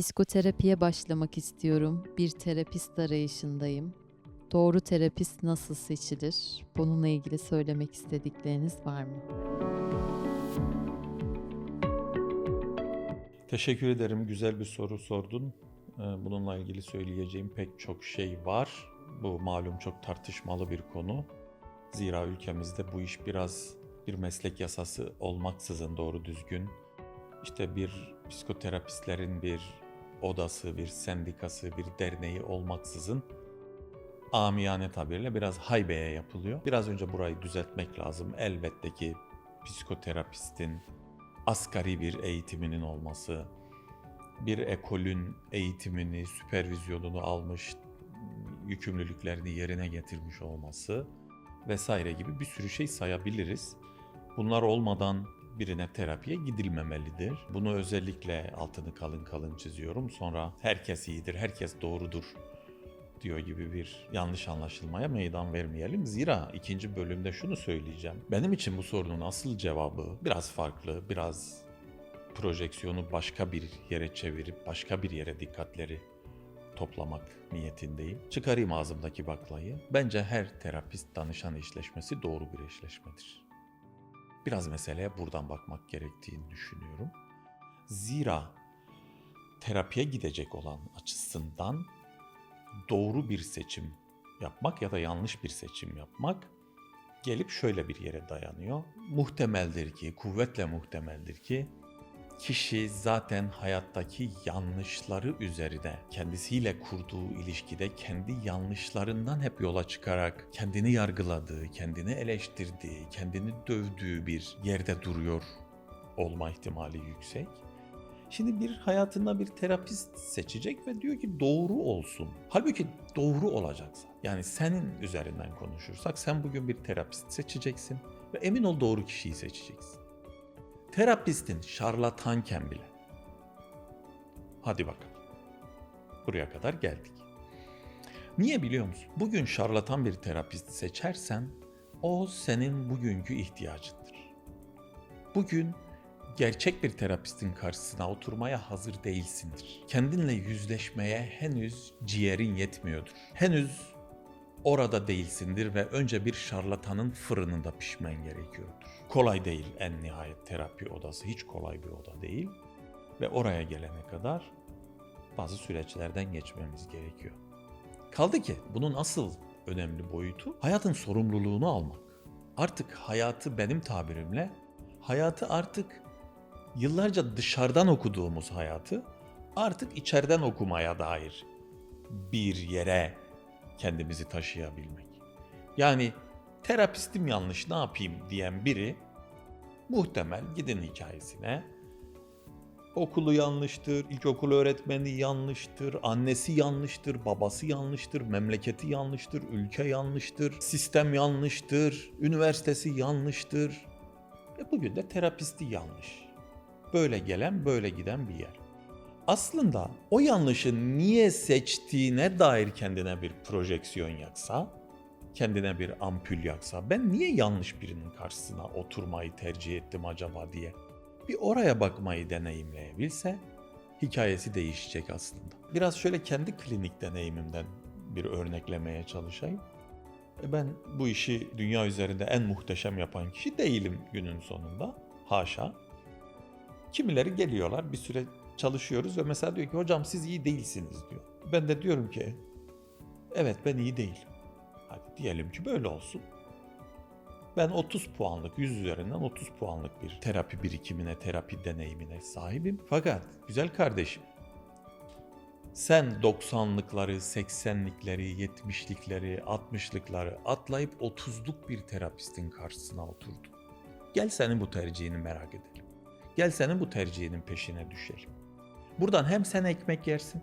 Psikoterapiye başlamak istiyorum. Bir terapist arayışındayım. Doğru terapist nasıl seçilir? Bununla ilgili söylemek istedikleriniz var mı? Teşekkür ederim. Güzel bir soru sordun. Ee, Bununla ilgili söyleyeceğim pek çok şey var. Bu malum çok tartışmalı bir konu. Zira ülkemizde bu iş biraz bir meslek yasası olmaksızın doğru düzgün işte bir psikoterapistlerin bir odası, bir sendikası, bir derneği olmaksızın amiyane tabirle biraz haybeye yapılıyor. Biraz önce burayı düzeltmek lazım. Elbette ki psikoterapistin asgari bir eğitiminin olması, bir ekolün eğitimini, süpervizyonunu almış, yükümlülüklerini yerine getirmiş olması vesaire gibi bir sürü şey sayabiliriz. Bunlar olmadan birine terapiye gidilmemelidir. Bunu özellikle altını kalın kalın çiziyorum. Sonra herkes iyidir, herkes doğrudur diyor gibi bir yanlış anlaşılmaya meydan vermeyelim. Zira ikinci bölümde şunu söyleyeceğim. Benim için bu sorunun asıl cevabı biraz farklı, biraz projeksiyonu başka bir yere çevirip başka bir yere dikkatleri toplamak niyetindeyim. Çıkarayım ağzımdaki baklayı. Bence her terapist danışan eşleşmesi doğru bir eşleşmedir. Biraz meseleye buradan bakmak gerektiğini düşünüyorum. Zira terapiye gidecek olan açısından doğru bir seçim yapmak ya da yanlış bir seçim yapmak gelip şöyle bir yere dayanıyor. Muhtemeldir ki, kuvvetle muhtemeldir ki kişi zaten hayattaki yanlışları üzerine kendisiyle kurduğu ilişkide kendi yanlışlarından hep yola çıkarak kendini yargıladığı, kendini eleştirdiği, kendini dövdüğü bir yerde duruyor olma ihtimali yüksek. Şimdi bir hayatında bir terapist seçecek ve diyor ki doğru olsun. Halbuki doğru olacaksa yani senin üzerinden konuşursak sen bugün bir terapist seçeceksin ve emin ol doğru kişiyi seçeceksin. Terapistin şarlatanken bile. Hadi bakalım. Buraya kadar geldik. Niye biliyor musun? Bugün şarlatan bir terapist seçersen o senin bugünkü ihtiyacındır. Bugün gerçek bir terapistin karşısına oturmaya hazır değilsindir. Kendinle yüzleşmeye henüz ciğerin yetmiyordur. Henüz orada değilsindir ve önce bir şarlatanın fırınında pişmen gerekiyordur. Kolay değil en nihayet terapi odası hiç kolay bir oda değil ve oraya gelene kadar bazı süreçlerden geçmemiz gerekiyor. Kaldı ki bunun asıl önemli boyutu hayatın sorumluluğunu almak. Artık hayatı benim tabirimle hayatı artık yıllarca dışarıdan okuduğumuz hayatı artık içeriden okumaya dair bir yere kendimizi taşıyabilmek. Yani terapistim yanlış ne yapayım diyen biri muhtemel gidin hikayesine okulu yanlıştır, ilkokul öğretmeni yanlıştır, annesi yanlıştır, babası yanlıştır, memleketi yanlıştır, ülke yanlıştır, sistem yanlıştır, üniversitesi yanlıştır. E bugün de terapisti yanlış. Böyle gelen böyle giden bir yer. Aslında o yanlışı niye seçtiğine dair kendine bir projeksiyon yaksa, kendine bir ampul yaksa, ben niye yanlış birinin karşısına oturmayı tercih ettim acaba diye bir oraya bakmayı deneyimleyebilse hikayesi değişecek aslında. Biraz şöyle kendi klinik deneyimimden bir örneklemeye çalışayım. E Ben bu işi dünya üzerinde en muhteşem yapan kişi değilim günün sonunda. Haşa. Kimileri geliyorlar bir süre çalışıyoruz ve mesela diyor ki hocam siz iyi değilsiniz diyor. Ben de diyorum ki evet ben iyi değilim. Hadi diyelim ki böyle olsun. Ben 30 puanlık, 100 üzerinden 30 puanlık bir terapi birikimine, terapi deneyimine sahibim. Fakat güzel kardeşim, sen 90'lıkları, 80'likleri, 70'likleri, 60'lıkları atlayıp 30'luk bir terapistin karşısına oturdun. Gel senin bu tercihini merak edelim. Gel senin bu tercihinin peşine düşelim. Buradan hem sen ekmek yersin,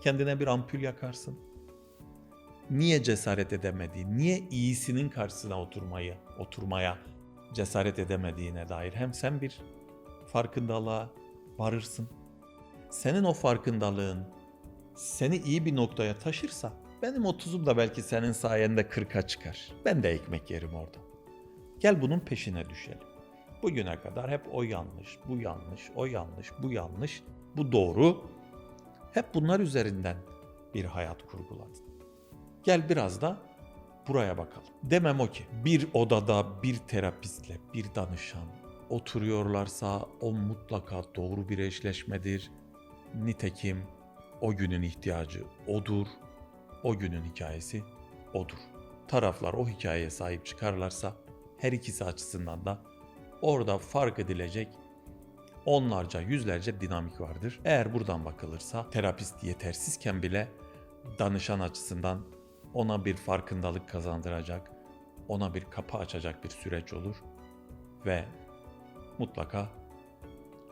kendine bir ampul yakarsın, niye cesaret edemediği, niye iyisinin karşısına oturmayı, oturmaya cesaret edemediğine dair hem sen bir farkındalığa varırsın. Senin o farkındalığın seni iyi bir noktaya taşırsa benim 30'um da belki senin sayende 40'a çıkar. Ben de ekmek yerim orada. Gel bunun peşine düşelim. Bugüne kadar hep o yanlış, bu yanlış, o yanlış, bu yanlış, bu doğru Hep bunlar üzerinden bir hayat kurguladın. Gel biraz da buraya bakalım. Demem o ki bir odada bir terapistle bir danışan oturuyorlarsa o mutlaka doğru bir eşleşmedir. Nitekim o günün ihtiyacı odur. O günün hikayesi odur. Taraflar o hikayeye sahip çıkarlarsa her ikisi açısından da orada fark edilecek onlarca, yüzlerce dinamik vardır. Eğer buradan bakılırsa terapist yetersizken bile danışan açısından ona bir farkındalık kazandıracak, ona bir kapı açacak bir süreç olur ve mutlaka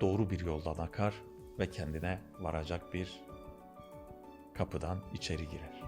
doğru bir yoldan akar ve kendine varacak bir kapıdan içeri girer.